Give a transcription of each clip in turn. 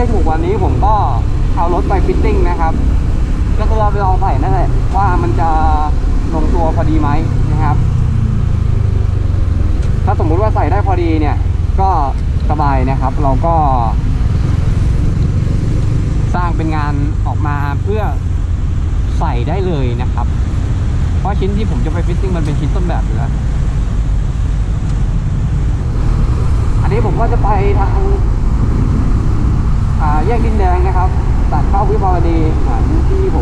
ได้ถูกวันนี้ผมก็เอารถไปฟิตติ้งนะครับก็คือเราไปลองใส่นั่นแหละว่ามันจะลงตัวพอดีไหมนะครับ ถ้าสมมุติว่าใส่ได้พอดีเนี่ย ก็สบายนะครับ เราก็ สร้างเป็นงานออกมาเพื่อใส่ได้เลยนะครับ เพราะชิ้นที่ผมจะไปฟิตติ้งมันเป็นชิ้นต้นแบบอยู่แล้วอันนี้ผมก็จะไปทาง แยกดินแดงนะครับ ตัดเข้าวิภาวดีเหมือนที่ผ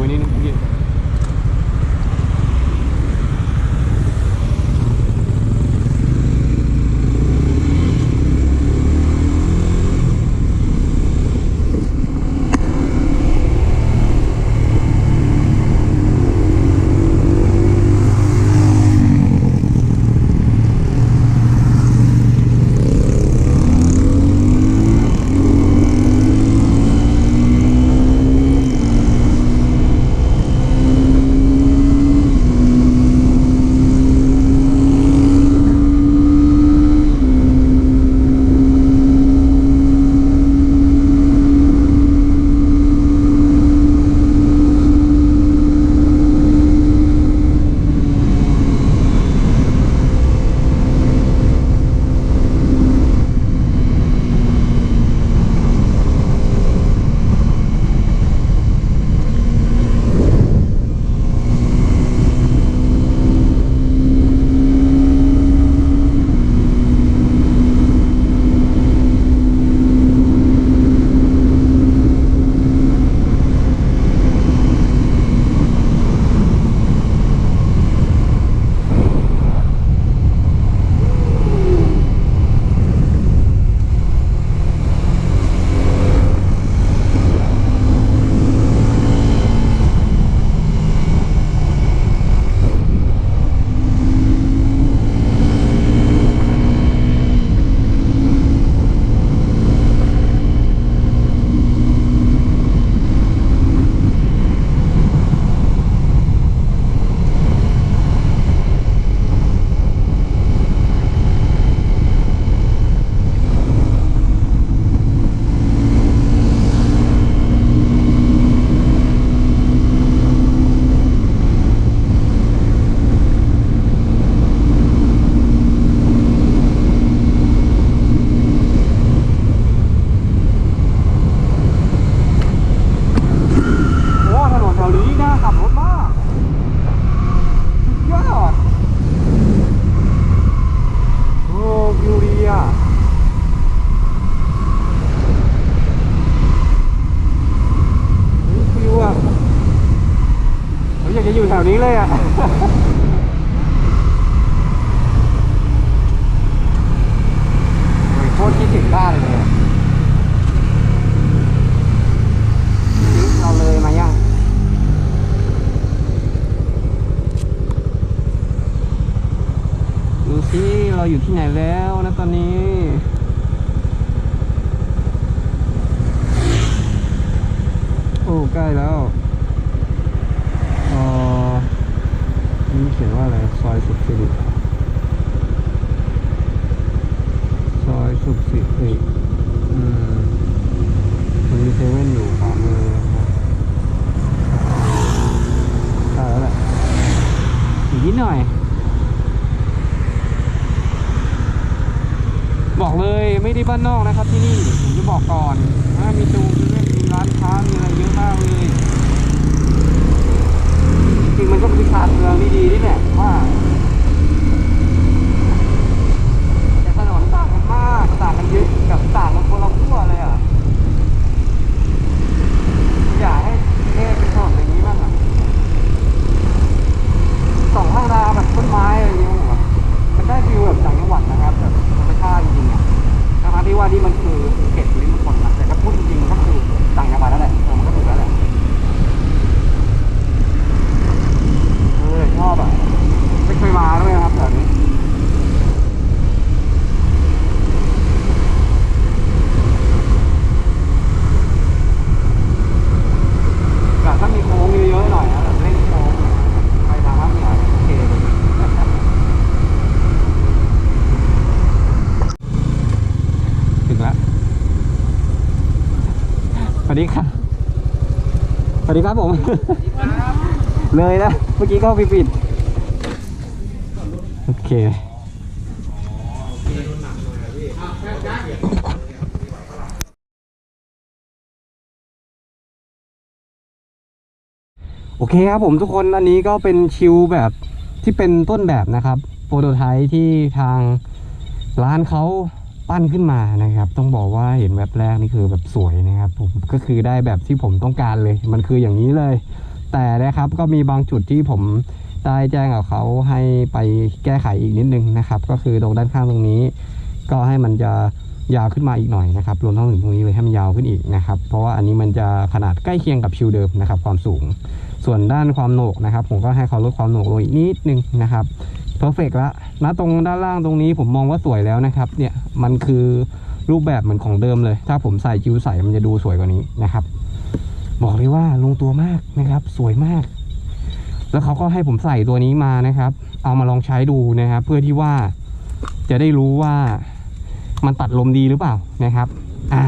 กจะมา แล้วนะตอนนี้โอ้ใกล้แล้วอออันนี่เขียนว่าอะไรซอยสุขสิริซอยสุขสิริอืมมันมีเซเว่นอยู่ขวามือนะครับใกล้แล้วแหละอีกนิดหน่อย บอกเลยไม่ได้บ้านนอกนะครับที่นี่ผมจะบอกก่อนว่ามีตูมีเล่นมีร้านค้ามีอะไรเยอะมากเลยจริงมันก็เป็นชานเมืองที่ดีนี่แหละว่าแต่ถนนต่างกันมากต่างกันเยอะกับต่างกันคนละขั้วเลยอะ อยากให้เทพเป็นถนนอย่างนี้บ้างอะสองข้างทางแบบต้นไม้อะไรอย่างเงี้ยผมว่ามันได้ฟิลแบบต่างจังหวัดนะครับแบบธรรมชาติจริงๆอะทั้งๆที่ว่านี่มันคือภูเก็ตหรือมันคนนะแต่ถ้าพูดจริงๆก็คือต่างจังหวัดนั่นแหละเออมันก็ถูกแล้วแหละ เออชอบอะ ไม่เคยมาด้วยนะครับแถวนี้ แต่ถ้ามีโค้งเยอะๆหน่อยนะแบบเล่นโค้งไปทางภาคเหนือโอเคเลยถึงแล้วส วัสดีครับสวัสดีครับผม เลยนะ เมื่อกี้ก็ปิดๆโอเคอเคครับผมทุกคนอันนี้ก็เป็นชิวแบบที่เป็นต้นแบบนะครับ โปรโตไทป์ที่ทางร้านเขา ปั้นขึ้นมานะครับ ต้องบอกว่าเห็นแบบแรกนี่คือแบบสวยนะครับผมก็คือได้แบบที่ผมต้องการเลย มันคืออย่างนี้เลย แต่นะครับก็มีบางจุดที่ผมได้แจ้งกับเขาให้ไปแก้ไขอีกนิดนึงนะครับ ก็คือตรงด้านข้างตรงนี้ ก็ให้มันจะยาวขึ้นมาอีกหน่อยนะครับรวมทั้งถึงตรงนี้เลยให้มันยาวขึ้นอีกนะครับ เพราะว่าอันนี้มันจะขนาดใกล้เคียงกับชิวเดิมนะครับ ความสูง ส่วนด้านความโหนกนะครับ ผมก็ให้เขาลดความโหนกลงอีกนิดนึงนะครับ เพอร์เฟกละตรงด้านล่างตรงนี้ผมมองว่าสวยแล้วนะครับ เนี่ยมันคือรูปแบบเหมือนของเดิมเลย ถ้าผมใส่จิวใส่มันจะดูสวยกว่านี้นะครับ บอกเลยว่าลงตัวมากนะครับ สวยมาก แล้วเขาก็ให้ผมใส่ตัวนี้มานะครับ เอามาลองใช้ดูนะครับ เพื่อที่ว่าจะได้รู้ว่ามันตัดลมดีหรือเปล่านะครับ อ่า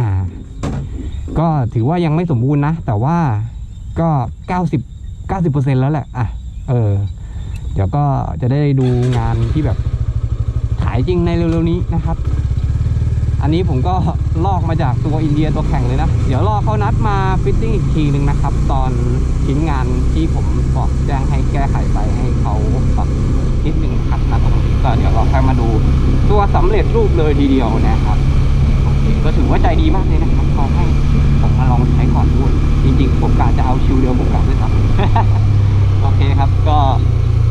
ก็ถือว่ายังไม่สมบูรณ์นะ แต่ว่าก็เก้าสิบเก้าสิบเปอร์เซ็นแล้วแหละ อะ เออ เดี๋ยวก็จะได้ดูงานที่แบบขายจริงในเร็วๆนี้นะครับ อันนี้ผมก็ลอกมาจากตัวอินเดียตัวแข่งเลยนะ เดี๋ยวรอเขานัดมาฟิตติ้งอีกทีหนึ่งนะครับ ตอนชิ้นงานที่ผมบอกแจ้งให้แก้ไขไปให้เขาปรับนิดหนึ่งครับนะตรงนี้ก็เดี๋ยวเราค่อยมาดูตัวสำเร็จรูปเลยทีเดียวนะครับโอเคก็ถือว่าใจดีมากเลยนะครับเขาให้ผมมาลองใช้ก่อนด้วยจริงๆผมกะจะเอาชิวเดียวผมกะด้วยซ้ำโอเคครับก็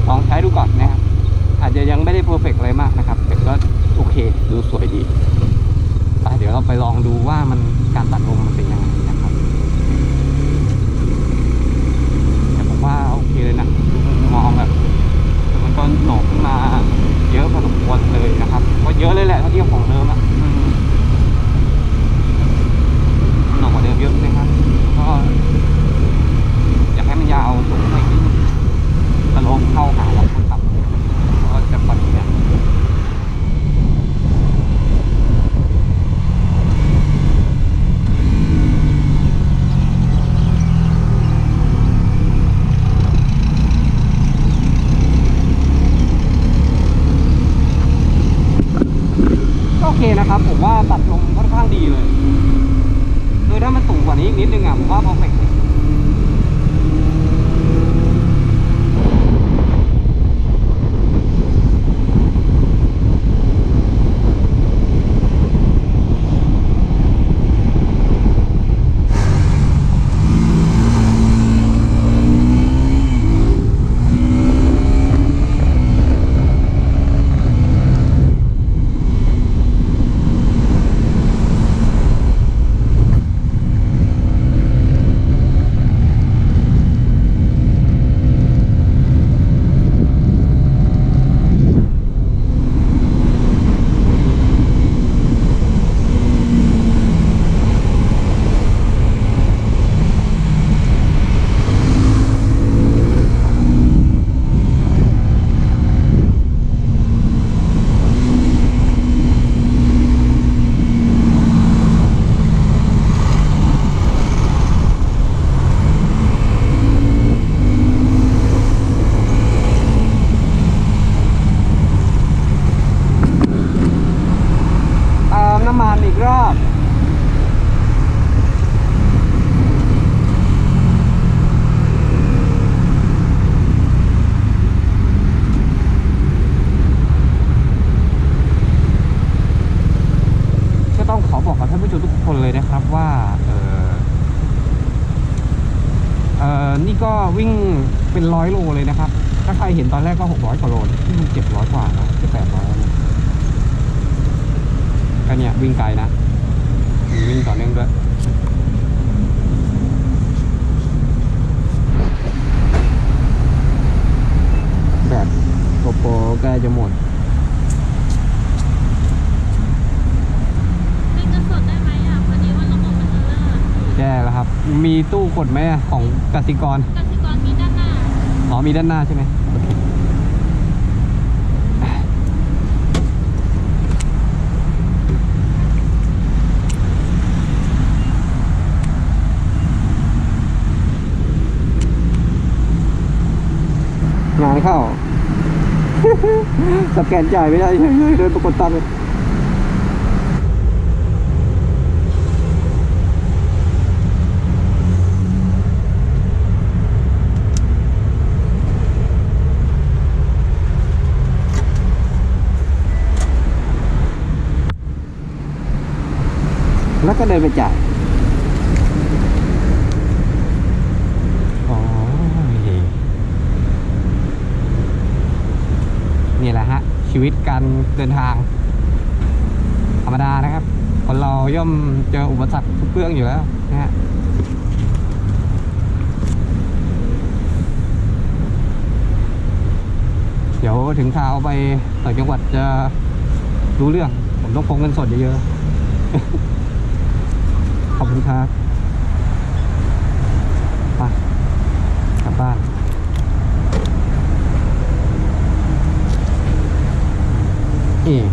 ลองใช้ดูก่อนนะครับ อาจจะยังไม่ได้เพอร์เฟกอะไรมากนะครับ แต่ก็โอเค ดูสวยดีไปเดี๋ยวเราไปลองดูว่ามันการตัดลมมันเป็นยัง คนเลยนะครับว่าเออเออนี่ก็วิ่งเป็นร้อยโลเลยนะครับ ถ้าใครเห็นตอนแรกก็หกร้อยกว่าโลที่มันเจ็ดร้อยกว่านะจะแปดร้อยก็เนี่ยวิ่งไกลนะ วิ่งต่อเนื่องด้วยแบบโปโปกล้จะหมด เป็นเงินสดได้ไหมอะพอดีว่าระบบมันจะเลิก แย่แล้วครับ มีตู้กดไหมอะของกสิกร กสิกรมีด้านหน้า อ๋อมีด้านหน้าใช่ไหมโอเคงานเข้า สแกนจ่ายไม่ได้เฮ้ยๆเดินปรากฏตังค์ แล้วก็เดินไปจ่ายอ้ยนี่แหละฮะ ชีวิตการเดินทาง ธรรมดานะครับ คนเราย่อมเจออุปสรรคทุกเรื่องอยู่แล้วนะฮะเดี๋ยวถึงคราวไปต่างจังหวัดจะรู้เรื่อง ผมต้องพกเงินสดเยอะๆ ขอบคุณครับไปกลับบ้านอืม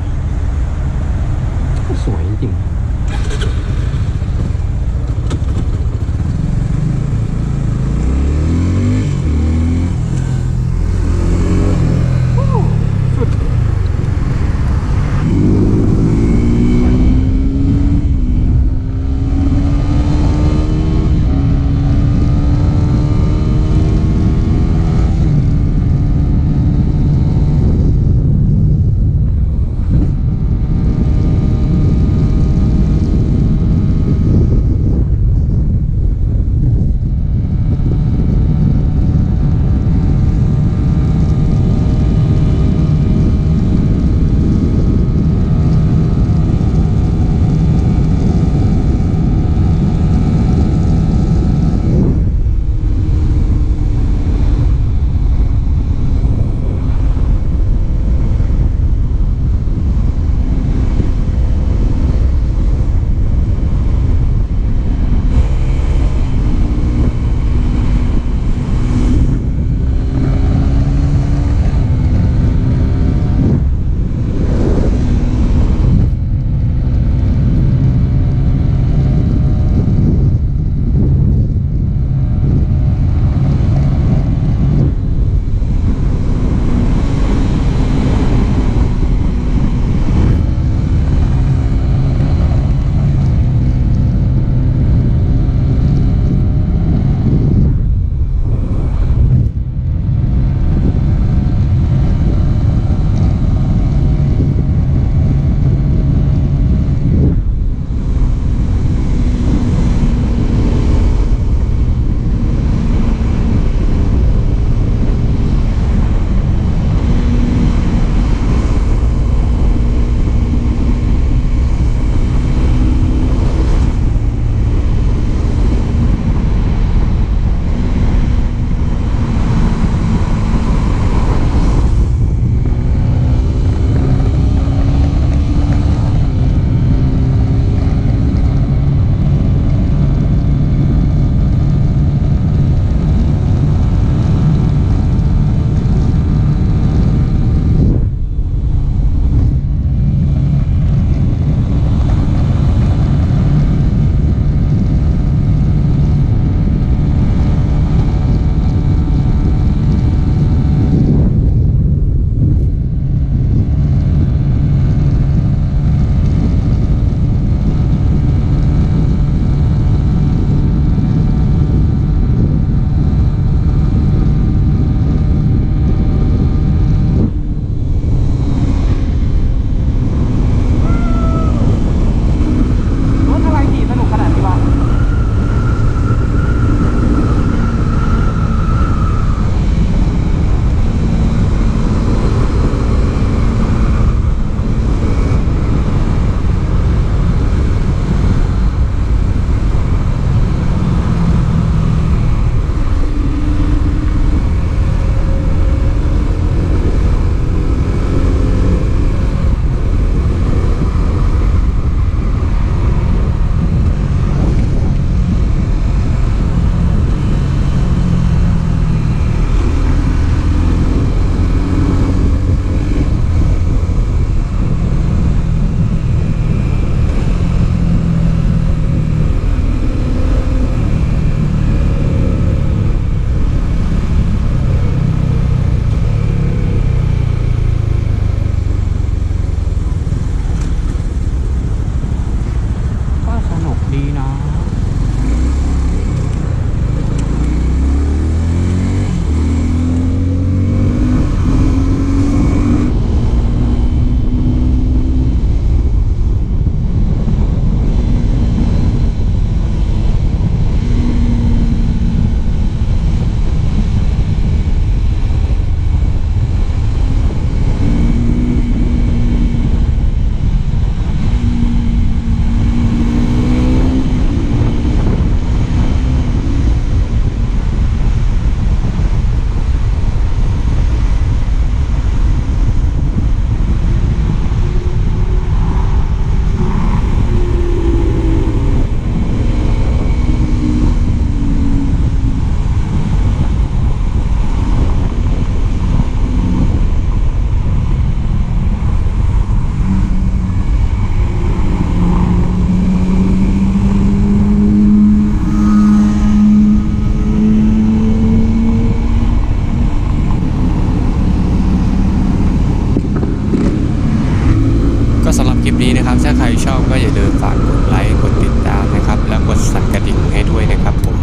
รับถ้าใครชอบก็อย่าลืมฝากกดไลค์กดติดตามนะครับ แล้วกดสั่นกระดิ่งให้ด้วยนะครับผม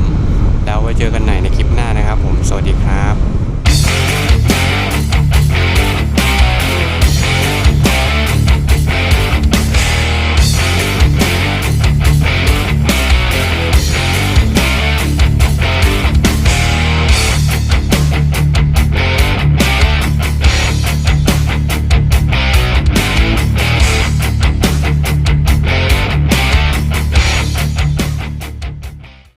แล้วไว้เจอกันใหม่ในคลิปหน้านะครับผม สวัสดีครับ